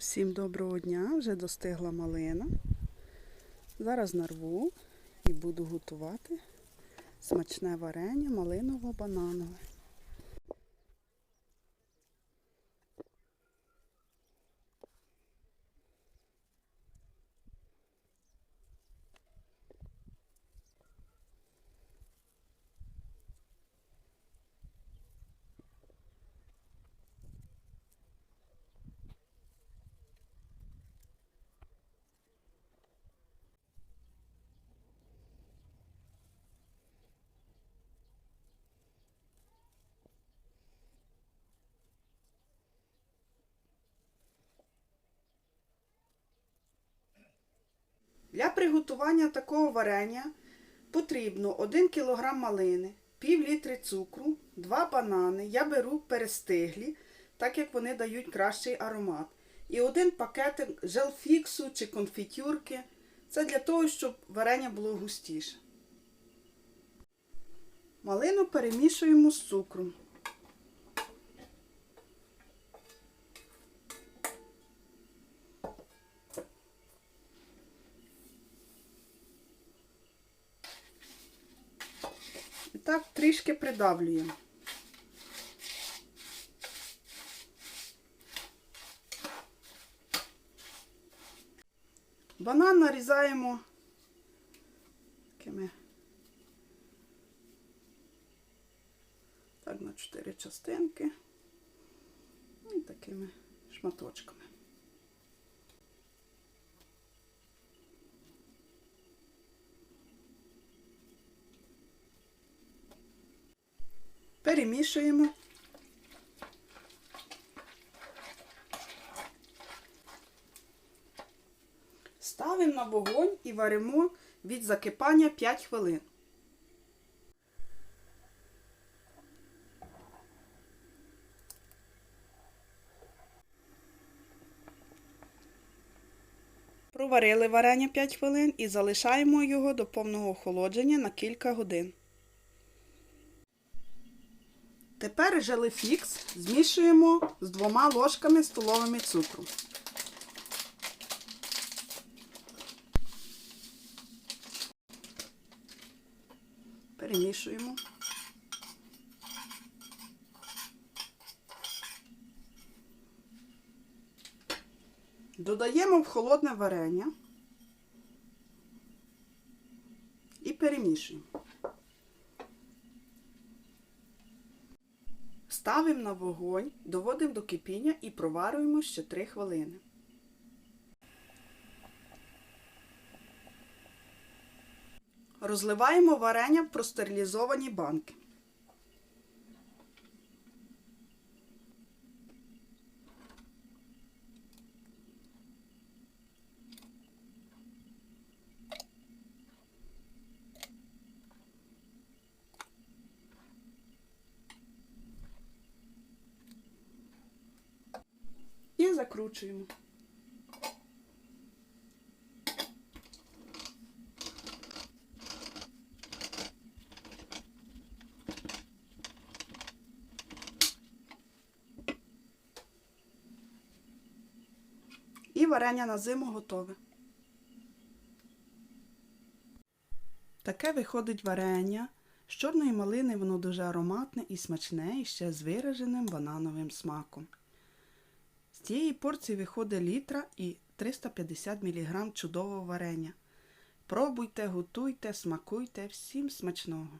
Всім доброго дня, вже достигла малина. Зараз нарву і буду готувати смачне варення малиново-бананове. Для приготування такого варення потрібно 1 кг малини, пів літри цукру, 2 банани. Я беру перестиглі, так як вони дають кращий аромат. І один пакетик желфіксу чи конфітюрки. Це для того, щоб варення було густіше. Малину перемішуємо з цукром. Так трішки придавлюємо. Банан нарізаємо такими так на чотири частинки і такими шматочками. Перемішуємо. Ставимо на вогонь і варимо від закипання 5 хвилин. Проварили варення 5 хвилин і залишаємо його до повного охолодження на кілька годин. Тепер желефікс змішуємо з двома ложками столовими цукру. Перемішуємо. Додаємо в холодне варення і перемішуємо. Ставимо на вогонь, доводимо до кипіння і проварюємо ще 3 хвилини. Розливаємо варення в простерилізовані банки. І закручуємо. І варення на зиму готове. Таке виходить варення. З чорної малини воно дуже ароматне і смачне, і ще з вираженим банановим смаком. З цієї порції виходить літра і 350 мг чудового варення. Пробуйте, готуйте, смакуйте, всім смачного!